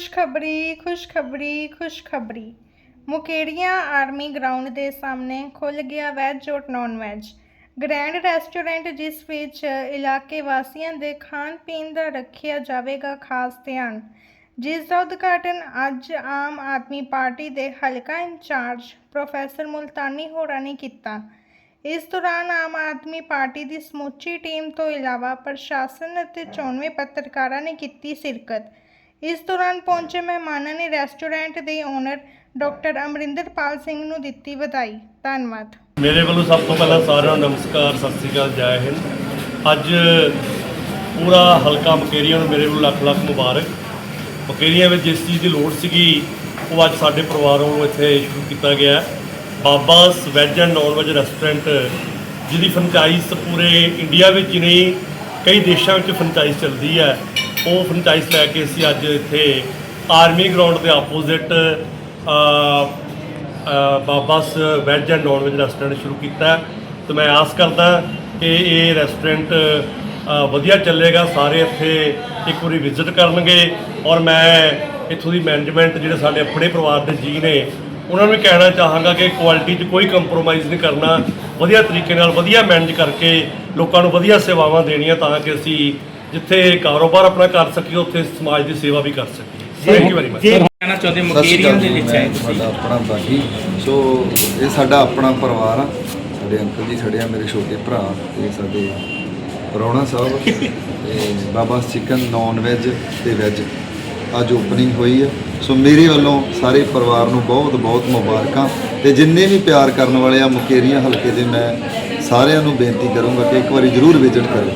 ਖੁਸ਼ਖਬਰੀ ਖੁਸ਼ਖਬਰੀ ਖੁਸ਼ਖਬਰੀ। Mukerian army ground ਦੇ ਸਾਹਮਣੇ ਖੁੱਲ ਗਿਆ ਵੈਜ ਔਰ ਨਾਨ ਵੈਜ ਗ੍ਰੈਂਡ ਰੈਸਟੋਰੈਂਟ ਜਿਸ ਵਿੱਚ ਇਲਾਕੇ ਵਾਸੀਆਂ ਦੇ ਖਾਣ ਪੀਣ ਦਾ ਰੱਖਿਆ ਜਾਵੇਗਾ ਖਾਸ ਧਿਆਨ। ਜਿਸ ਦਾ ਉਦਘਾਟਨ ਅੱਜ ਆਮ ਆਦਮੀ ਪਾਰਟੀ ਦੇ ਹਲਕਾ ਇੰਚਾਰਜ ਪ੍ਰੋਫੈਸਰ ਮੁਲਤਾਨੀ ਹੋਰਾਂ ਨੇ ਕੀਤਾ। ਇਸ ਦੌਰਾਨ ਆਮ ਆਦਮੀ ਪਾਰਟੀ ਦੀ ਸਮੁੱਚੀ ਟੀਮ ਤੋਂ ਇਲਾਵਾ ਪ੍ਰਸ਼ਾਸਨ ਅਤੇ ਚੋਣਵੇਂ ਪੱਤਰਕਾਰਾਂ ਨੇ ਕੀਤੀ ਸ਼ਿਰਕਤ। ਇਸ ਦੌਰਾਨ ਪਹੁੰਚੇ ਮਹਿਮਾਨਾਂ ਨੇ ਰੈਸਟੋਰੈਂਟ ਦੇ ਓਨਰ ਡਾਕਟਰ ਅਮਰਿੰਦਰਪਾਲ ਸਿੰਘ ਨੂੰ ਦਿੱਤੀ ਵਧਾਈ। ਧੰਨਵਾਦ। ਮੇਰੇ ਵੱਲੋਂ ਸਭ ਤੋਂ ਪਹਿਲਾਂ ਸਾਰਿਆਂ ਨੂੰ ਨਮਸਕਾਰ, ਸਤਿ ਸ੍ਰੀ ਅਕਾਲ, ਜੈ ਹਿੰਦ। ਅੱਜ ਪੂਰਾ ਹਲਕਾ ਮਕੇਰੀਆਂ ਨੂੰ ਮੇਰੇ ਵੱਲੋਂ ਲੱਖ ਲੱਖ ਮੁਬਾਰਕ। ਮਕੇਰੀਆਂ ਵਿੱਚ ਜਿਸ ਚੀਜ਼ ਦੀ ਲੋੜ ਸੀਗੀ, ਉਹ ਅੱਜ ਸਾਡੇ ਪਰਿਵਾਰ ਵੱਲੋਂ ਇੱਥੇ ਸ਼ੁਰੂ ਕੀਤਾ ਗਿਆ Baba's veg and non veg restaurant, ਜਿਹਦੀ ਫਰੰਚਾਈਜ਼ ਪੂਰੇ ਇੰਡੀਆ ਵਿੱਚ ਹੀ ਨਹੀਂ, ਕਈ ਦੇਸ਼ਾਂ ਵਿੱਚ ਫਰੈਂਚਾਈਜ਼ ਚੱਲਦੀ ਹੈ। ਉਹ ਫਰੈਂਚਾਈਜ਼ ਲੈ ਕੇ ਅਸੀਂ ਅੱਜ ਇੱਥੇ ਆਰਮੀ ਗਰਾਊਂਡ ਦੇ opposite Baba's veg and non veg restaurant ਸ਼ੁਰੂ ਕੀਤਾ ਹੈ। ਤੇ ਮੈਂ ਆਸ ਕਰਦਾ ਕਿ ਇਹ ਰੈਸਟੋਰੈਂਟ ਵਧੀਆ ਚੱਲੇਗਾ, ਸਾਰੇ ਇੱਥੇ ਇੱਕ ਵਾਰੀ ਵਿਜ਼ਿਟ ਕਰਨਗੇ। ਔਰ ਮੈਂ ਇੱਥੋਂ ਦੀ ਮੈਨੇਜਮੈਂਟ ਜਿਹੜੇ ਸਾਡੇ ਆਪਣੇ ਪਰਿਵਾਰ ਦੇ ਜੀ ਨੇ, ਉਹਨਾਂ ਨੂੰ ਵੀ ਕਹਿਣਾ ਚਾਹਾਂਗਾ ਕਿ ਕੁਆਲਿਟੀ 'ਚ ਕੋਈ ਕੰਪਰੋਮਾਈਜ਼ ਨਹੀਂ ਕਰਨਾ। ਵਧੀਆ ਤਰੀਕੇ ਨਾਲ ਵਧੀਆ ਮੈਨੇਜ ਕਰਕੇ ਲੋਕਾਂ ਨੂੰ ਵਧੀਆ ਸੇਵਾਵਾਂ ਦੇਣੀਆਂ ਤਾਂ ਕਿ ਅਸੀਂ ਜਿੱਥੇ ਕਾਰੋਬਾਰ ਆਪਣਾ ਕਰ ਸਕੀਏ ਉੱਥੇ ਸਮਾਜ ਦੀ ਸੇਵਾ ਵੀ ਕਰ ਸਕੀਏ। ਥੈਂਕ ਯੂ ਵੈਰੀ ਮਚ ਕਹਿਣਾ ਚਾਹੁੰਦੇ ਸ਼੍ਰੀ ਅਕਾਲ ਦੇ ਜੀ, ਵਿੱਚ ਆਏ ਤੁਸੀਂ। ਤੁਹਾਡਾ ਆਪਣਾ ਬਾਗੀ। ਸੋ ਇਹ ਸਾਡਾ ਆਪਣਾ ਪਰਿਵਾਰ ਆ। ਸਾਡੇ ਅੰਕਲ ਜੀ ਖੜੇ ਆ ਮੇਰੇ ਛੋਟੇ ਭਰਾ ਤੇ ਸਾਡੇ ਰੌਣਾ ਸਾਹਿਬ ਤੇ ਬਾਬਾ ਚਿਕਨ ਨਾਨ ਵੈਜ ਤੇ ਵੈਜ। ਅੱਜ ਓਪਨਿੰਗ ਹੋਈ ਹੈ ਸੋ ਮੇਰੇ ਵੱਲੋਂ ਸਾਰੇ ਪਰਿਵਾਰ ਨੂੰ ਬਹੁਤ ਬਹੁਤ ਮੁਬਾਰਕਾਂ ਤੇ ਜਿੰਨੇ ਵੀ ਪਿਆਰ ਕਰਨ ਵਾਲੇ ਆ ਮੁਕੇਰੀਆਂ ਹਲਕੇ ਦੇ ਮੈਂ ਸਾਰਿਆਂ ਨੂੰ ਬੇਨਤੀ ਕਰੂੰਗਾ ਕਿ ਇੱਕ ਵਾਰੀ ਜ਼ਰੂਰ ਵਿਜ਼ਿਟ ਕਰੋ